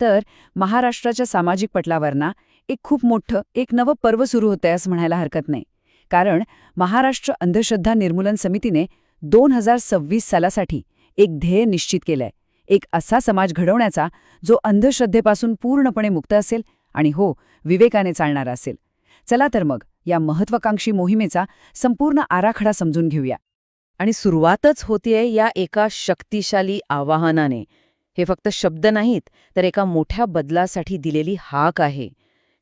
तर महाराष्ट्राच्या सामाजिक पटलावरना एक खूप मोठं एक नवं पर्व सुरू होतंय असं म्हणायला हरकत नाही. कारण महाराष्ट्र अंधश्रद्धा निर्मूलन समितीने दोन हजार सव्वीस सालासाठी एक ध्येय निश्चित केलंय. एक असा समाज घडवण्याचा जो अंधश्रद्धेपासून पूर्णपणे मुक्त असेल आणि हो विवेकाने चालणारा असेल. चला तर मग या महत्वाकांक्षी मोहिमेचा संपूर्ण आराखडा समजून घेऊया. आणि सुरुवातच होतीये या एका शक्तिशाली आवाहनाने. हे फक्त शब्द नाहीत तर एका मोठ्या बदलासाठी दिलेली हाक आहे.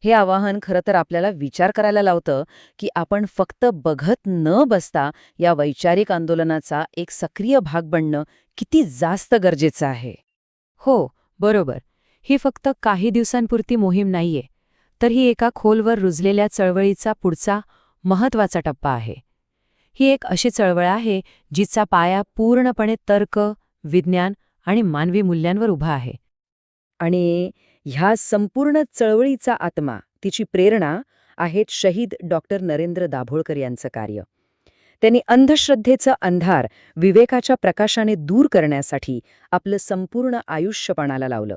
हे आवाहन खरं तर आपल्याला विचार करायला लावतं की आपण फक्त बघत न बसता या वैचारिक आंदोलनाचा एक सक्रिय भाग बनणं किती जास्त गरजेचं आहे. हो बरोबर. ही फक्त काही दिवसांपुरती मोहीम नाहीये तर ही एका खोलवर रुजलेल्या चळवळीचा पुढचा महत्त्वाचा टप्पा आहे. ही एक अशी चळवळ आहे जिचा पाया पूर्णपणे तर्क विज्ञान आणि मानवी मूल्यांवर उभा आहे. आणि ह्या संपूर्ण चळवळीचा आत्मा तिची प्रेरणा आहेत शहीद डॉक्टर नरेंद्र दाभोळकर यांचं कार्य. त्यांनी अंधश्रद्धेचं अंधार विवेकाच्या प्रकाशाने दूर करण्यासाठी आपलं संपूर्ण आयुष्यपणाला लावलं.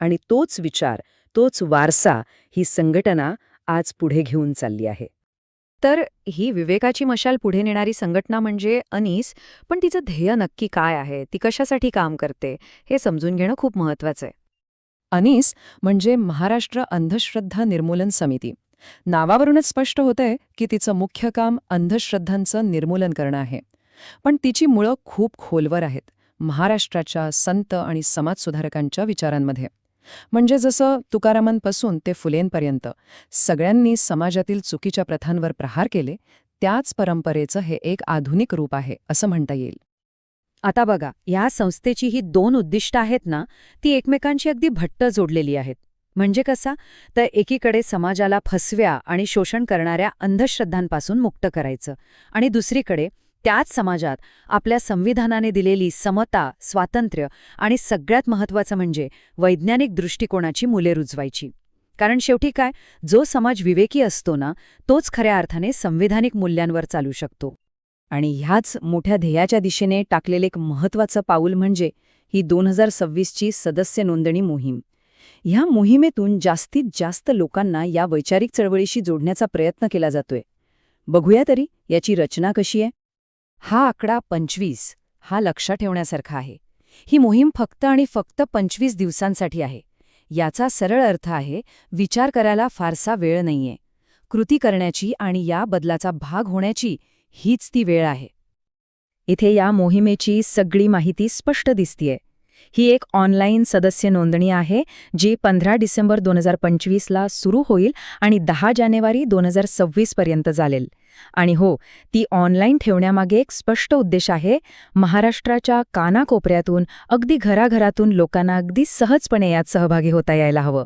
आणि तोच विचार तोच वारसा ही संघटना आज पुढे घेऊन चालली आहे. तर ही विवेकाची मशाल पुढे नेणारी संघटना म्हणजे अनीस पण तिचं ध्येय नक्की काय आहे? ती कशासाठी काम करते? हे समजून घेणं खूप महत्वाचं आहे अनीस म्हणजे महाराष्ट्र अंधश्रद्धा निर्मूलन समिती. नावावरूनच स्पष्ट होतंय की तिचं मुख्य काम अंधश्रद्धांचं निर्मूलन करणं आहे. पण तिची मुळं खूप खोलवर आहेत महाराष्ट्राच्या संत आणि समाजसुधारकांच्या विचारांमध्ये. म्हणजे जसं तुकारामांपासून ते फुलेंपर्यंत सगळ्यांनी समाजातील चुकीच्या प्रथांवर प्रहार केले त्याच परंपरेचं हे एक आधुनिक रूप आहे असं म्हणता येईल. आता बघा या संस्थेची ही दोन उद्दिष्ट आहेत ना ती एकमेकांशी अगदी भट्ट जोडलेली आहेत. म्हणजे कसा? तर एकीकडे समाजाला फसव्या आणि शोषण करणाऱ्या अंधश्रद्धांपासून मुक्त करायचं आणि दुसरीकडे त्याच समाजात आपल्या संविधानाने दिलेली समता स्वातंत्र्य आणि सगळ्यात महत्त्वाचं म्हणजे वैज्ञानिक दृष्टिकोनाची मुले रुजवायची. कारण शेवटी काय? जो समाज विवेकी असतो ना तोच खऱ्या अर्थाने संविधानिक मूल्यांवर चालू शकतो. आणि ह्याच मोठ्या ध्येयाच्या दिशेने टाकलेलं एक महत्वाचं पाऊल म्हणजे ही दोन हजार सव्वीसची सदस्य नोंदणी मोहीम. ह्या मोहिमेतून जास्तीत जास्त लोकांना या वैचारिक चळवळीशी जोडण्याचा प्रयत्न केला जातोय. बघूया तरी याची रचना कशी आहे? हा आकडा पंचवीस हा लक्षात ठेवण्यासारखा आहे. ही मोहीम फक्त आणि फक्त पंचवीस दिवसांसाठी आहे. याचा सरळ अर्थ आहे विचार करायला फारसा वेळ नाहीये. कृती करण्याची आणि या बदलाचा भाग होण्याची हीच ती वेळ आहे. इथे या मोहिमेची सगळी माहिती स्पष्ट दिसतीये. ही एक ऑनलाईन सदस्य नोंदणी आहे जी पंधरा डिसेंबर दोन हजार पंचवीसला सुरू होईल आणि दहा जानेवारी दोन हजार सव्वीस पर्यंत चालेल. आणि हो ती ऑनलाईन ठेवण्यामागे एक स्पष्ट उद्देश आहे महाराष्ट्राच्या कानाकोपऱ्यातून अगदी घराघरातून लोकांना अगदी सहजपणे यात सहभागी होता यायला हवं.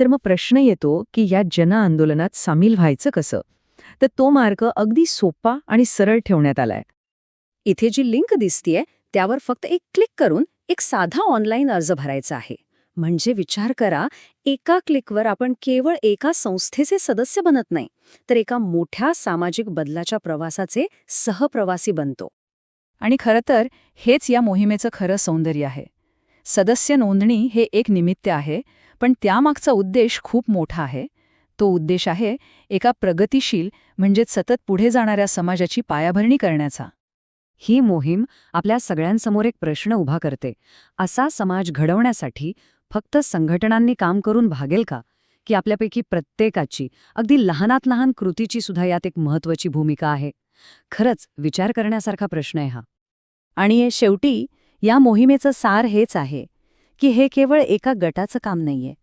तर मग प्रश्न येतो की या जनआंदोलनात सामील व्हायचं कसं? तर तो मार्ग अगदी सोपा आणि सरळ ठेवण्यात आलाय. इथे जी लिंक दिसतीये त्यावर फक्त एक क्लिक करून एक साधा ऑनलाईन अर्ज भरायचा आहे. म्हणजे विचार करा एका क्लिकवर आपण केवळ एका संस्थेचे सदस्य बनत नाही तर एका मोठ्या सामाजिक बदलाच्या प्रवासाचे सहप्रवासी बनतो. आणि खरं तर हेच या मोहिमेचं खरं सौंदर्य आहे. सदस्य नोंदणी हे एक निमित्त आहे पण त्यामागचा उद्देश खूप मोठा आहे. तो उद्देश आहे एका प्रगतिशील म्हणजेच सतत पुढे जाणाऱ्या समाजाची पायाभरणी करण्याचा. ही मोहीम आपल्या सगळ्यांसमोर एक प्रश्न उभा करते. असा समाज घडवण्यासाठी फक्त संघटनांनी काम करून भागेल का? की आपल्यापैकी प्रत्येकाची अगदी लहानात लहान कृतीची सुद्धा यात एक महत्वाची भूमिका आहे? खरंच विचार करण्यासारखा प्रश्न आहे हा. आणि शेवटी या मोहिमेचं सार हेच आहे की हे केवळ एका गटाचं काम नाहीये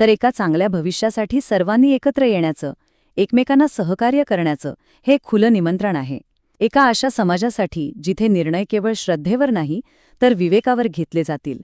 तर एका चांगल्या भविष्यासाठी सर्वांनी एकत्र येण्याचं एकमेकांना सहकार्य करण्याचं हे खुलं निमंत्रण आहे. एका अशा समाजासाठी जिथे निर्णय केवळ श्रद्धेवर नाही तर विवेकावर घेतले जातील.